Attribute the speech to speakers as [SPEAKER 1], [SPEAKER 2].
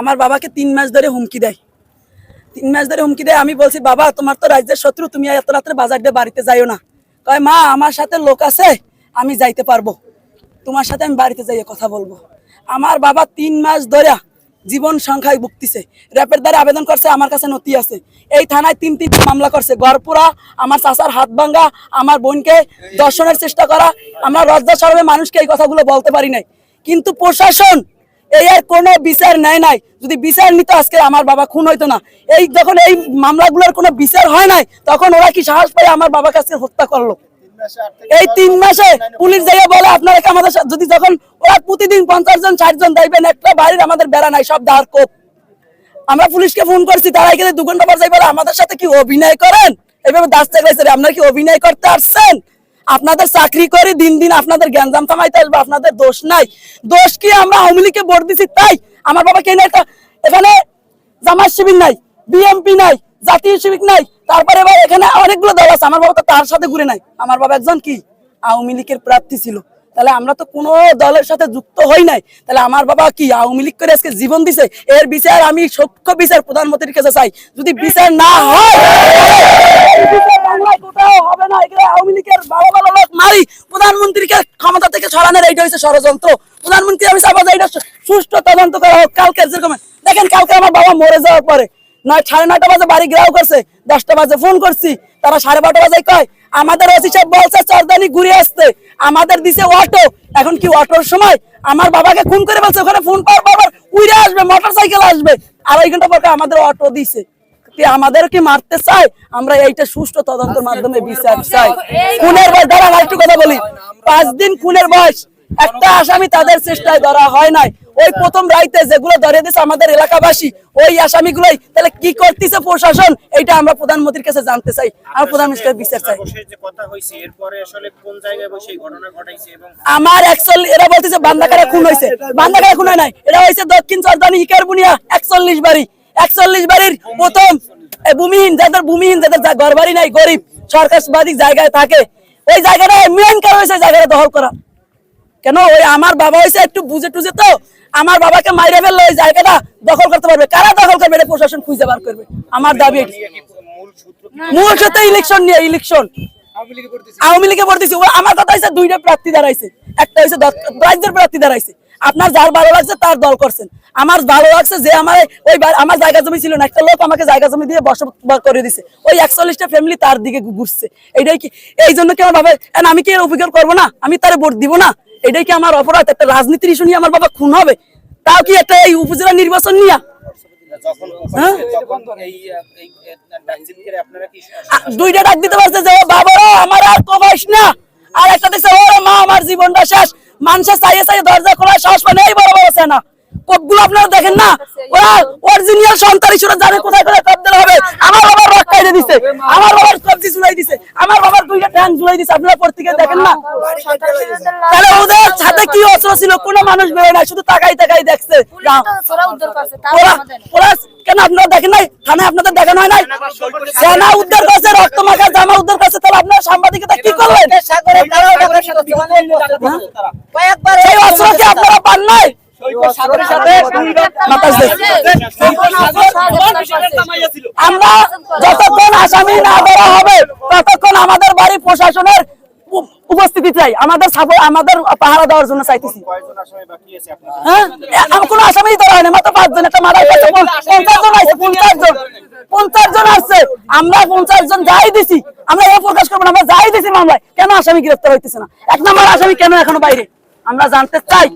[SPEAKER 1] আমার বাবাকে তিন মাস ধরে হুমকি দেয়। তিন মাস ধরে হুমকি দেয়। আমি বলছি, বাবা, তোমার তো রাজ্যের শত্রু, তুমি এত রাত্রে বাজার দিয়ে বাড়িতে যাইও না। কয়, মা, আমার সাথে লোক আছে, আমি যাইতে পারব। তোমার সাথে আমি বাড়িতে যাইয়ে কথা বলব। আমার বাবা তিন মাস ধরে জীবন সংখ্যায় ভুগতিছে। র্যাপের দ্বারা আবেদন করছে, আমার কাছে নথি আছে। এই থানায় তিন তিনটা মামলা করছে। গড়পুরা আমার চাচার হাত ভাঙ্গা, আমার বোনকে দর্শনের চেষ্টা করা, আমরা রজ্জা সরবে মানুষকে এই কথাগুলো বলতে পারি নাই। কিন্তু প্রশাসন এই আর কোনো বিচার নেয় নাই। যদি বিচার নিত, আজকে আমার বাবা খুন হইতো না। এই যখন এই মামলাগুলোর কোনো বিচার হয় নাই, তখন ওরা কি সাহস আমার হত্যা করল? এই তিন মাসে পুলিশ বলে, আপনারা আমাদের যদি যখন ওরা প্রতিদিন পঞ্চাশ জন, ষাট জন দেখবেন একটা বাড়ির আমাদের বেড়া নাই, সব দাঁড় কোপ। আমরা পুলিশকে ফোন করছি তারা এখানে দু ঘণ্টা পর যাই বলে, আমাদের সাথে কি অভিনয় করেন? এভাবে দাস আপনারা কি অভিনয় করতে আসছেন? আপনাদের চাকরি করে দিন দিন আপনাদের জ্ঞানজাম থামাইতে আসবে আপনাদের দোষ নাই। দোষ কি? আমরা আওয়ামী লীগকে ভোট দিছি, তাই। আমার বাবা কেন একটা এখানে জামাত শিবির নাই বিএমপি নাই, জাতীয় শিবির নাই। তারপরে এবার এখানে অনেকগুলো দল আছে, আমার বাবা তো তার সাথে ঘুরে নাই। আমার বাবা একজন কি? আওয়ামী লীগের প্রার্থী ছিল। তাহলে আমরা তো কোনো দলের সাথে যুক্ত হই নাই। তাহলে আমার বাবা কি আওয়ামী লীগ করে আজকে জীবন দিছে? এর বিচার আমি সূক্ষ্ম বিচার প্রধানমন্ত্রীর কাছে চাই। যদি বিচার না হয় ফোন করছি সাড়ে বাজে কয়, আমাদের ঘুরে আমাদের দিছে অটো এখন কি অটোর সময়? আমার বাবাকে খুন করে বলছে ওখানে ফোন পাওয়ার বাবার উইরে আসবে মোটর সাইকেল আসবে। আড়াই ঘণ্টা পর আমাদের অটো দিছে। কি আমাদের কি মারতে চাই আমরা এইটা সুষ্ঠু তদন্তের মাধ্যমে বিচার চাই। খুনের বয়স দাঁড়ান আরেকটু কথা বলি। পাঁচ দিন খুনের বয়স একটা আসামি তাদের চেষ্টায় ধরা হয় নাই। ওই প্রথম রাইতে যেগুলো ধরে দিছে আমাদের এলাকাবাসী ওই আসামিগুলোই। তাহলে কি করতেছে প্রশাসন? এইটা আমরা প্রধানমন্ত্রীর কাছে জানতে চাই আমরা প্রধানমন্ত্রীর বিচার চাই।
[SPEAKER 2] সর্বশেষ যে কথা হয়েছে এরপরে আসলে কোন জায়গায় বসে এই ঘটনা ঘটাইছে এবং
[SPEAKER 1] আমার এরা বলতেছে বান্দাকারা খুন হয়েছে বান্দাকারা খুন হয় নাই। এরা হয়েছে দক্ষিণ চরদানি ইকার বুনিয়া একচল্লিশ বাড়ি। একচল্লিশ বাড়ির প্রথম ভূমিহীন যাদের ভূমিহীন যাদের যা- ঘর বাড়ি নাই গরিব সরকারবাদী জায়গায় থাকে ওই জায়গাটা মেন কারণ হয়েছে জায়গাটা দখল করা। কেন? ওই আমার বাবা হয়েছে একটু বুঝে টুঝে তো আমার বাবাকে মাইরে ফেললে ওই জায়গাটা দখল করতে পারবে। কারা দখল করবে? এটা প্রশাসন খুঁজে বার করবে। আমার দাবি
[SPEAKER 2] মূল সূত্র
[SPEAKER 1] ইলেকশন নিয়ে ইলেকশন আওয়ামী লীগে ভোট ও আমার কথা হয়েছে দুইটা প্রার্থী দাঁড়াইছে। একটা হয়েছে রাজ্যের প্রার্থী দাঁড়াইছে। আপনার যার ভালো লাগছে তার দল করছেন। আমার ভালো লাগছে যে আমার ওই আমার জায়গা জমি ছিল না একটা লোক আমাকে জায়গা জমি দিয়ে বসবাস করে দিছে। ওই একচল্লিশটা ফ্যামিলি তার দিকে ঘুরছে। এইটাই কি এই জন্য কি আমার বাবা আমি কি অভিজ্ঞতা করব না? আমি তারে ভোট দিব না? এটাই কি আমার অপরাধ? একটা রাজনীতির ইস্যু নিয়ে আমার বাবা খুন হবে? তাও কি একটা এই উপজেলা নির্বাচন নিয়ে? হ্যাঁ? দুইটা ডাক দিতে পারছে যে ও বাবারা আমার আর কমাইস না। আর একটা দেখছে ও মা আমার জীবনটা শেষ। মানুষের চাইয়ে চাইয়ে দরজা খোলা সাহস পায় না, এই বড় বড় সেনা। কোপগুলো আপনারা দেখেন না? ওরা অরিজিনাল সন্তান হিসেবে জানে কোথায় কোথায় কপ দিলে হবে। আমার বাবার রক কাইরে দিছে। আমার বাবার কবজি ঝুলাই দিছে। আমার বাবার দুইটা ট্যাঙ্ক ঝুলাই দিছে। আপনারা প্রত্যেকে দেখেন না? তাহলে কি অস্ত্র ছিল? কোনো মানুষ বেরোয় না শুধু তাকাই তাকাই দেখছে।
[SPEAKER 3] ওরা
[SPEAKER 1] কেন আপনারা দেখেন নাই? থানায় আপনাদের দেখানো হয় নাই? সেনা উদ্ধার করছে রক্ত মাখা জামা উদ্ধার করছে তাহলে আপনারা সাংবাদিকতা কি করলেন? সেই অস্ত্র কি আপনারা পান নাই? আমরা যতক্ষণ আসামি না ধরা হবে ততক্ষণ আমাদের বাড়ি প্রশাসনের উপস্থিতি চাই। আমাদের সাপোর্ট আমাদের পাহারা দেওয়ার জন্য চাইতেছি।
[SPEAKER 2] কয়জন আসামি বাকি আছে আপনাদের?
[SPEAKER 1] হ্যাঁ? কোন কোনো আসামি ধরা হয়নি মাত্র পাঁচজন একটা মারা গেছে পঞ্চাশ জন আছে পঞ্চাশ জন। পঞ্চাশ জন আসছে আমরা পঞ্চাশ জন যাই দিছি। আমরা এ প্রকাশ করব না আমরা যাই দিছি মামলায়। কেন আসামি গ্রেফতার হইতেছে না? এক নম্বর আসামি কেন এখনও বাইরে? আমরা জানতে চাই।